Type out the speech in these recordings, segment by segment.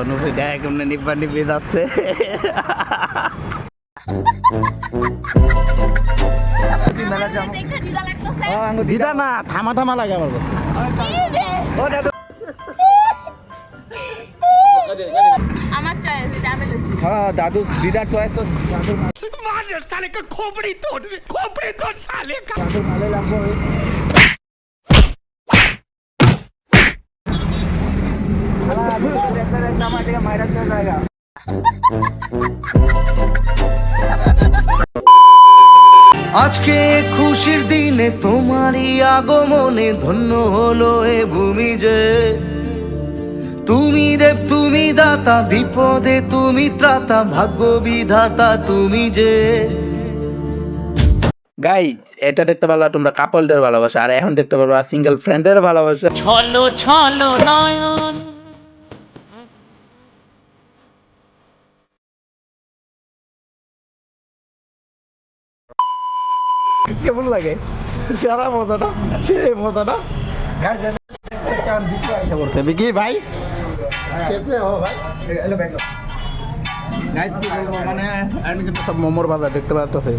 অনুভূতি দেখা কেমনে নিব্বা নিব্বে দিদা না থামা থামা লাগে আমার হ্যাঁ দাদু দিদার চয়েস তো। দাদুর সালে খোপড়ি তোর খোপড়ি তোর সালে দাদুর ভালো লাগবে। জায়গা। আজকে খুশির দিনে তোমারই আগমনে ধন্য হলো এ ভূমি যে। তুমি দেব তুমি দাতা বিপদে তুমি ত্রাতা ভাগ্য বিধাতা তুমি যে। গাই এটা দেখতে পারলা তোমরা কাপলদের ভালোবাসা আর এখন দেখতে পারবা সিঙ্গেল ফ্রেন্ডের ভালোবাসা। ছলো ছলো নয়ন। কেমন লাগে? সারা মজাটা সে মজাটা। ভাই? মানে আমি কিন্তু সব মোমোর বাজার দেখতে পাচ্ছি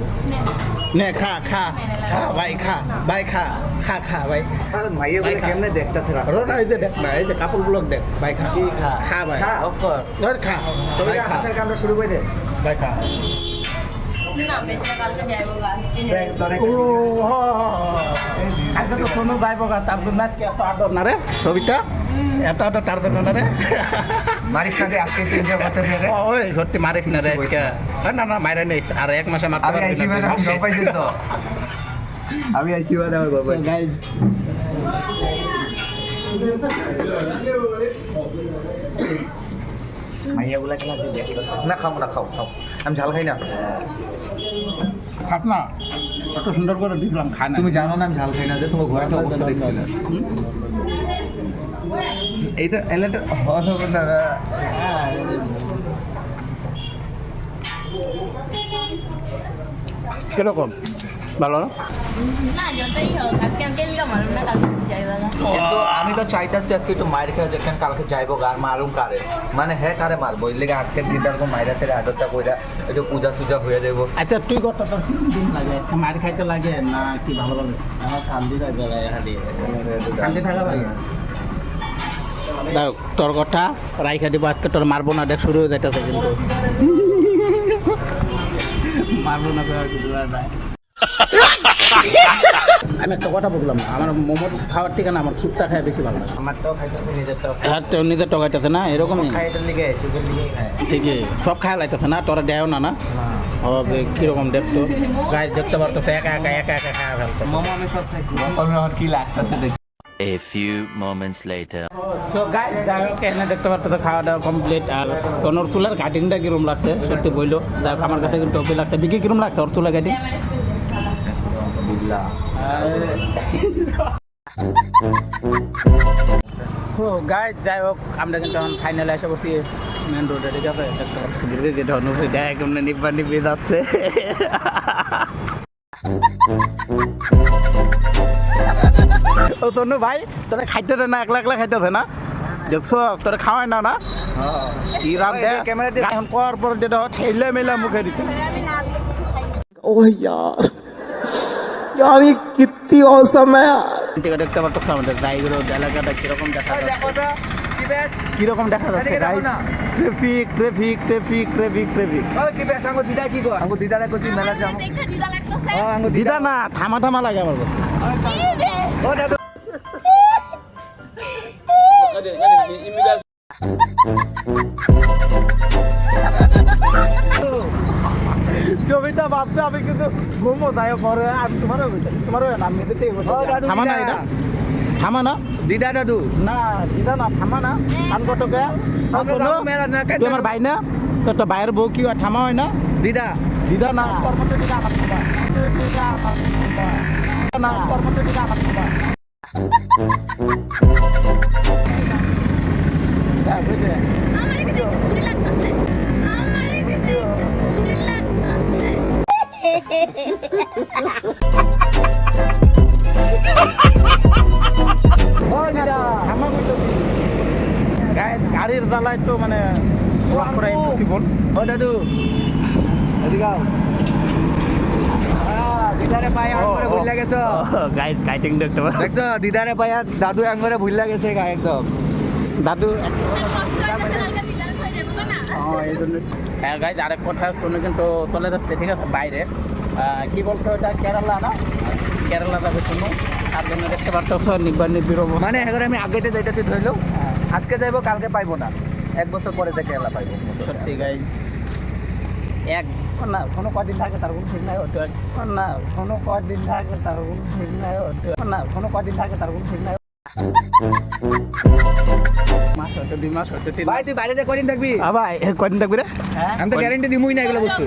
নে, খা খা। খা ভাই খা ভাই খা খা খা ভাই। মাইয়ে কেমনে দেখতেছে এই যে দেখ না এই যে কাপড়গুলো দেখ। ভাই খা। কি খা? খা ভাই। অফকোর্স ধর খা। খা। কামটা শুরু করে দে। ভাই খা। কালকে যাইবো গা, কিনে। কালকে তো শোনো যাইব গা তার জন্য আজকে এত আদর না রে ছবিটা। এত আদর তার জন্য না রে। মারিস না দে আজকে তিনশো কথা রে ওই সত্যি মারিস না রে আজকে। না না মাইরা নেই আর এক মাসে মারতে আমি পারবি না মানে আমি আইসি মানে আমার বাবা তো মাইয়াগুলা ক্লাসে দেখতেছে। না খাও না খাও খাও। আমি ঝাল খাই না। খাস না কত সুন্দর করে দিয়েছিলাম খায় না তুমি জানো না আমি ঝাল খাই না যে তোমার ঘরে একটা অবস্থা দেখছিল হুম? এইটা এলাটা হওয়া হবে না কীরকম? ভালো না? আমি গেলাম, মারুম না, কালকে তুমি যাইবা গা। কিন্তু আমি তো চাইতাছি আজকে একটু মায়ের খেয়ে যেখানে কালকে যাইবো গা আর মারুম কারে? মানে হ্যাঁ কারে মারবো? এর লেগে আজকের দিনটা এরকম মাইরা ছেড়ে আদরটা কইরা একটু পূজা সুজা হয়ে যাব আচ্ছা তুই কত দিন লাগে? মার খাইতে লাগে না কি ভালো লাগে? আমার শান্তি থাকবে শান্তি থাকা লাগে তোর কথা রাইখা দিব আজকে তোর মারবো না দেখ শুরু হয়ে যাইতেছে কিন্তু। মারবো না তো আর কিছু করা যায়। আমি একটা কথা বললাম আমার মোমো খাওয়ার থেকে না আমার স্যুপটা খায় বেশি ভালো লাগে। আমারটাও খাইতেছে নিজেরটাও হ্যাঁ তোর নিজের টকাইতেছে না এরকমই? খাই লিগে খায়। ঠিকই সব খায় লাইতেছে না তোরা দেও না না? হবে কীরকম দেখতো গাছ দেখতে পারতেছে একা একা একা একা খায় ফেলতো মোমো আমি সব খাইছি। আমার কি লাগছে দেখি। A few moments later. তো যাই হোক এখানে দেখতে পারতেছে খাওয়া দাওয়া কমপ্লিট আর সোনর চুলার কাটিংটা কিরম লাগছে? সত্যি যাই হোক আমার কাছে কিন্তু টপি লাগছে। বিকি কিরম লাগছে ওর চুলা কাটিং আলহামদুলিল্লাহ তো গাইজ যাই হোক আমরা কিন্তু এখন ফাইনালে এসে পড়ছি মেন রোডে ঠিক আছে? দেখতে ধনুপুরি দেখ কেমন নিব্বা নিব্বে যাচ্ছে? ও তনু ভাই তোরা খাইতে না? একলা একলা খাইতে না? দেখছ তোর খাওয়াই না না? কি রাম দে ক্যামেরা দিয়ে এখন কর পর যেটা ঠেলে মেলা মুখে দিতে। ও ইয়ার। গাড়ি কিত্তি অসম দেখতে পারতো আমাদের গাড়িগুলো এলাকাটা কীরকম দেখা যাচ্ছে। কীরকম দেখা যাচ্ছে গাড়ি traffic traffic traffic traffic traffic. কি বেশ আঙ্গো দিদা কি গো? আঙ্গো দিদারে কইছি মেলা যাম ও দিদা। না থামা থামা লাগে আমার কাছে ও ছবিটা ভাবতে আমি কিন্তু ঘুমো তাই পরে আমি তোমারও তোমারও নাম নিতে থামা না এটা। থামা না? দিদা দাদু। না দিদা না থামা না। কান? কটকে আমরা ভাই না? তোর তো ভাইয়ের বউ কি থামা হয় না? দিদা। দিদা না। না দিদারে পায়ে দাদু আঙ্গুরে ভুল গেছে গা একদম। দাদু হয়ে এই জন্য। হ্যাঁ গাইজ আরেক কথা শুনে কিন্তু চলে যাচ্ছে ঠিক আছে বাইরে। কি বলতো এটা কেরালা না? কেরালা যাবে শুনো। তার জন্য দেখতে পারতো নির্বাণ নিবিড় মানে এখন আমি আগেতে যাইতেছি ধরলো আজকে যাইবো কালকে পাইবো না। এক বছর পরে যে কেরালা পাইবো। সত্যি গাইজ। এক না কোনো কদিন থাকে তার কোনো ঠিক নাই না কোনো কদিন থাকে তার কোনো ঠিক নাই না কোনো কদিন থাকে তার কোনো ঠিক নাই। মাস দুই মাস হয়তো ভাই তুই বাইরে যে কদিন থাকবি? ভাই কদিন থাকবি রে? হ্যাঁ? আমি তো গ্যারেন্টি দিমুই না এগুলো বস্তু।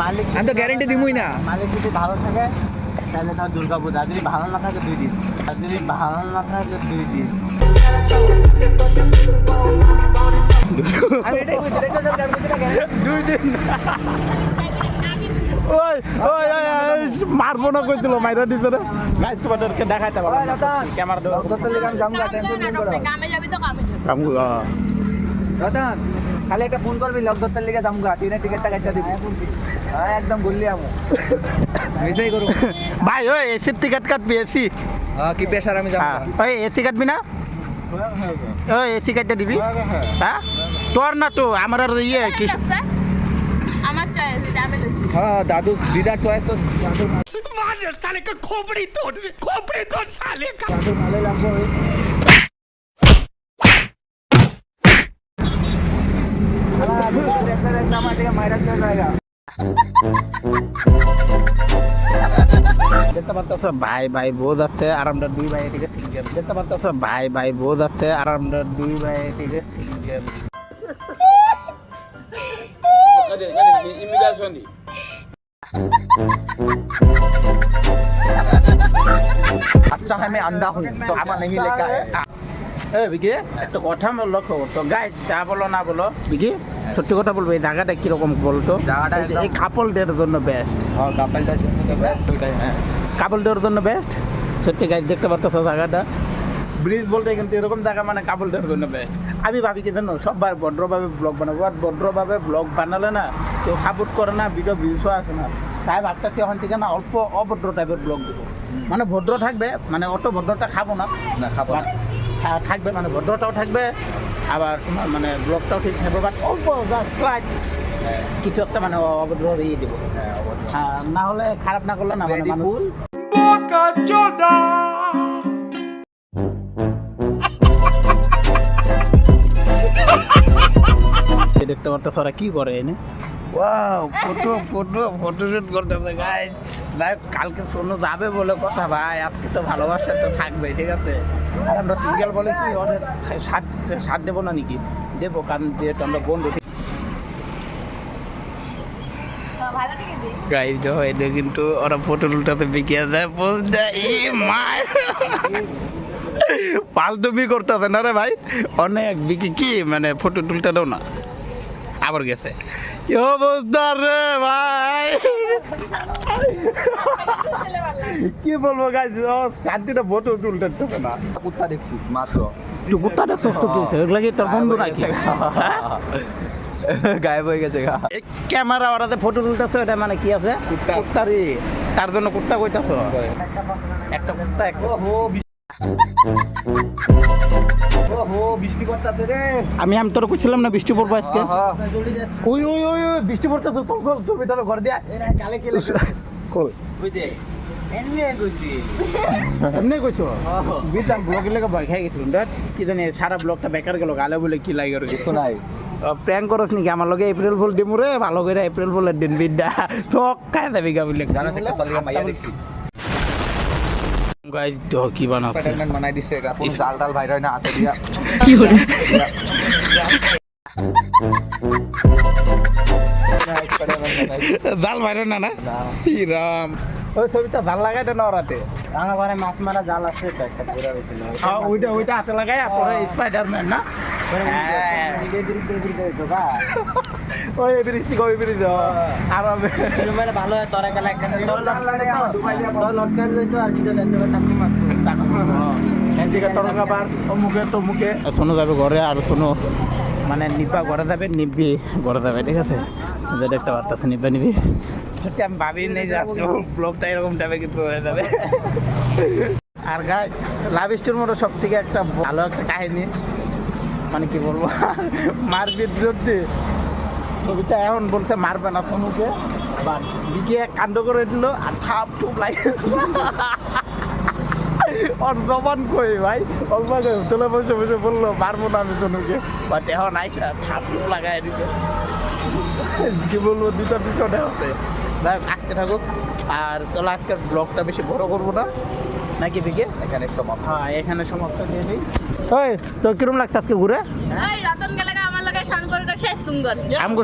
মালিক আমি তো গ্যারেন্টি দিমুই না। মালিক যদি ভালো থাকে তাহলে তার দুর্গা পূজা। যদি ভালো না থাকে দুই দিন। আর যদি ভালো না থাকে দুই দিন। আমি এটাই বলছি দেখছ সব আমি বলছি না guarantee। দুই দিন। ওই ওই ওই ওই, মারবো না কইছিল মাইরা দিতে রে। গাইজ তোমাদেরকে দেখাইতে পারব ক্যামেরা দাও লিগাম জামগা, tension নেই করো। কামে যাবি তো কামে যাবি। কামু রতন, খালি একটা ফোন করবি লক দত্তের লিগে জামগা টিকিটটা কাটতে দিবি। হ্যাঁ একদম গুল্লি আমু। মিসাই করু ভাই ওই এসির টিকিট কাটবি এসি। হ্যাঁ কি পেশার আমি হ্যাঁ জামগা ওই এসি কাটবি না? ওই এসি কাটটা দিবি? হ্যাঁ তোর না তো আমার আর ইয়ে কি? হ্যাঁ দাদু দিদার চয়েস তো। সালে কা খোপড়ি তোর খোপড়ি তোর সালে কা হ্যাঁ, দাদু ভালো লাগবে মাইরা চলে যায়গা দেখতে পারতেছ? ভাই ভাই বউ যাচ্ছে আর আমরা দুই ভাই এদিকে দেখতে পারতেছ? ভাই ভাই বউ যাচ্ছে আর আমরা দুই ভাই এদিকে ইমিগ্রেশন আচ্ছা আমি আন্দা হুম আচ্ছা, আমার নেই লেখা বিকি একটা কথা লক্ষ্য তো গাইড যা বলো না বলো। বিকি সত্যি কথা বলব এই জায়গাটা কীরকম বলতো? জায়গাটা এই কাপলদের জন্য বেস্ট হ্যাঁ কাপলদের জন্য বেস্ট হ্যাঁ। है কাপলদের জন্য বেস্ট সত্যি গাছ দেখতে পারতেছ জায়গাটা? ব্রিজ বলতে কিন্তু এরকম জায়গা মানে কাপলদের জন্য বেস্ট আমি ভাবি কি জানো সববার ভদ্রভাবে ব্লগ বানাবো আর ভদ্রভাবে ব্লগ বানালে না কেউ সাপোর্ট করে না ভিডিও ভিউসও আসে না। তাই ভাবতেছি এখন থেকে না অল্প অভদ্র টাইপের ব্লগ দেবো। মানে ভদ্র থাকবে মানে অত ভদ্রটা খাব না। না খাব না। থাকবে মানে ভদ্রটাও থাকবে আবার তোমার মানে ব্লগটাও ঠিক থাকবে বাট অল্প জাস্ট কিছু একটা মানে অভদ্র দিয়ে দেবো। হ্যাঁ, না হলে খারাপ না করলে না মানে Ready, Boca দেখতে পারতো কি করে এনে? ওয়াও ফটো ফটো ফটোশুট করতেছে গাইস ভাই কালকে সোনো যাবে বলে কথা ভাই। আজকে তো ভালোবাসা তো থাকবে ঠিক আছে? আর আমরা সিঙ্গেল বলে কি অনেক সার সার দেবো না নাকি? দেবো কারণ যেহেতু আমরা বন্ধু তো ভালো ঠিক আছে গাইস দেখো এটা কিন্তু ওরা ফটো উল্টাতে বিকিয়ে দেয়। দেয় ই মা। পাল্টুমি করতেছে না রে ভাই? অনেক বিকি কি মানে ফটো তুলতে দাও না। আবার গেছে। অবস্থা রে ভাই? কি বলব গাইস শান্তিটা ফটো তুলতে না। কুত্তা দেখছি মাত্র। তুই কুত্তা দেখছিস তো কি? এগুলা কি তোর বন্ধু নাকি? হ্যাঁ? গায়েব হয়ে গেছে গা। এই ক্যামেরা ওরাতে ফটো তুলতেছো এটা মানে কি আছে? কুত্তারি তার জন্য কুত্তা কইতাছো? একটা কুত্তা একটা ওহো বৃষ্টি করতেছে রে। আমি আমি তোর কইছিলাম না বৃষ্টি পড়ব আজকে। ওই ওই ওই বৃষ্টি পড়তেছে চল চল ছবিটা ঘর দিয়া। কালে এমনি কইছি। এমনি কইছো? বিদান ব্লগের লেগে ভয় খাই গেছিলাম। দেখ কি জানি সারা ব্লগটা বেকার গেল গালে বলে কি লাগে রে শোনাই প্র্যাঙ্ক করস নাকি? আমার লগে এপ্রিল ফুল দিমু রে ভালো করে এপ্রিল ফুলের দিন বিদ্যা তো খাই যাবি গা বলে। জানো একটা তলিকা মাইয়া দেখছি। গাইস তো কি বানাচ্ছে? স্পাইডারম্যান বানাই দিছে গা পুরো জাল টাল বাইরে হয় না হাতে দিয়া। স্পাইডারম্যান বানাই জাল বাইরে না না? রাম ওই ছবিটা জাল লাগাই দেন ওরাতে। আমার ঘরে মাছ মারা জাল আছে তো একটা পুরা হইছিল হ্যাঁ, ওইটা ওইটা হাতে লাগাই পরে স্পাইডারম্যান না? হ্যাঁ। ওই ব্রিজ ওই ব্রিজ আর মানে ভালো হয় তোরা গেলে তমুকে। শোনো যাবে ঘরে আর শোনো মানে নিব্বা ঘরে যাবে নিব্বি ঘরে যাবে ঠিক আছে? যেটা একটা বার্তা আছে নিব্বা নিবি। সত্যি, আমি ভাবি নেই যে ব্লগটা এরকম টাইপে কিন্তু হয়ে যাবে। আর গাছ লাভ স্টোর মতো সব থেকে একটা ভালো একটা কাহিনী মানে কি বলব মারপিট যদি কবিতা এখন বলছে, মারবে না সোনুকে। বাট বিকে কাণ্ড করে দিল আর ঠাপ টুপ লাগে ওর জবান কই ভাই? অল্প হোটেলে বসে বসে বলল, মারবো না আমি সোনুকে। বাট এখন আইসা ঠাপ টুপ লাগাই দিতে কি বলব দুটো পিছনে হতে যাই আসতে থাকুক। আর চলো আজকে ব্লগটা বেশি বড় করব না। নাকি বিকে? এখানে সমাপ্ত। হ্যাঁ এখানে সমাপ্ত দিয়ে দিই। ওই তো কিরম লাগছে আজকে ঘুরে? এই রতন গেলে আমার লাগে সম্পর্ক শেষ আমগো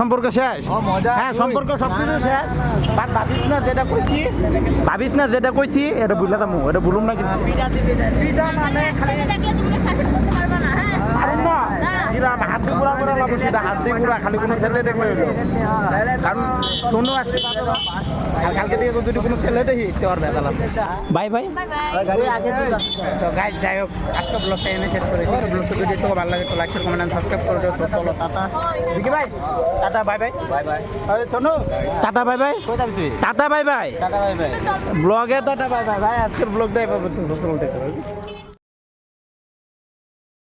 সম্পর্ক শেষ? মজা। হ্যাঁ সম্পর্ক সব কিছু শেষ। বাট ভাবিস না যেটা কইছি ভাবিস না যেটা কইছি এটা বুঝলে তো এটা বলুম না কিন্তু দেখলে তুমি শাসন করতে পারবে না হ্যাঁ পারুম না কিরাম হাত গুড়া করে লাভ সেটা হাত গুড়া খালি কোনো ছেলে দেখলে হইল কারণ শোনো আজকে আর কালকে থেকে যদি কোনো ছেলে দেখি তো আর বাই বাই। Bye bye. তো গাইজ যাই হোক আজকে ব্লগটা এনে শেষ করে দিচ্ছি ব্লগটা যদি একটু ভালো লাগে তো লাইক কমেন্ট সাবস্ক্রাইব করে দিও। তো চলো টাটা। দেখি ভাই tata bye bye. Bye bye. আরে শোনো টাটা বাই বাই। কই যাবি তুই tata bye bye. Tata bye bye. ব্লগে টাটা বাই বাই। ভাই আজকের ব্লগটাই পাবো তুমি চলো